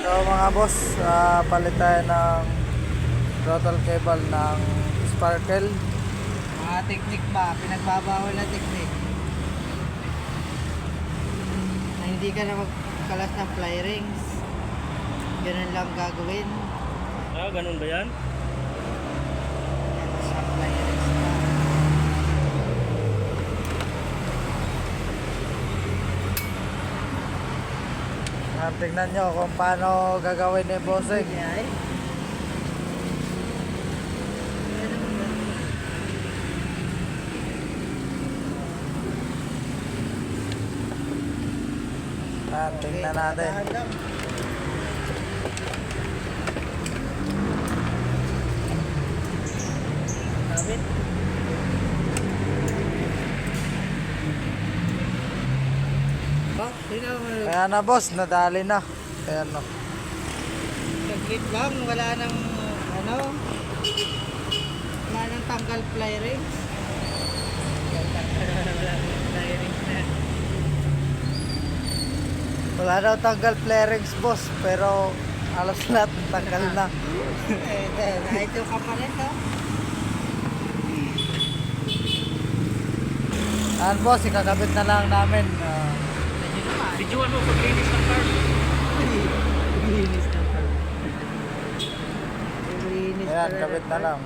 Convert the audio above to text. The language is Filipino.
So mga boss, ah, palit tayo ng throttle cable ng sparkle. Mga technique ba? Pinagbabawal na technique. Na hindi ka na magkalas ng fly rings. Ganun lang gagawin. Ah, ganun ba? Yan sa fly rings ka. Ah, tingnan nyo kung paano gagawin ni Bossing. Ay. Ah, tingnan natin. Kaya na boss, nadali na. Kaya no. Saglit lang, wala nang ano, wala nang tanggal fly rings. wala nang fly rings na. Wala daw tanggal flarings boss, pero alas lahat tanggal na. Eh, dahil ito ka pa rin? Ayan boss, ikakabit na lang namin. Ah, Videoan mo paglinis ng car. Linis na pala. Linis ayan, ng na car. lang.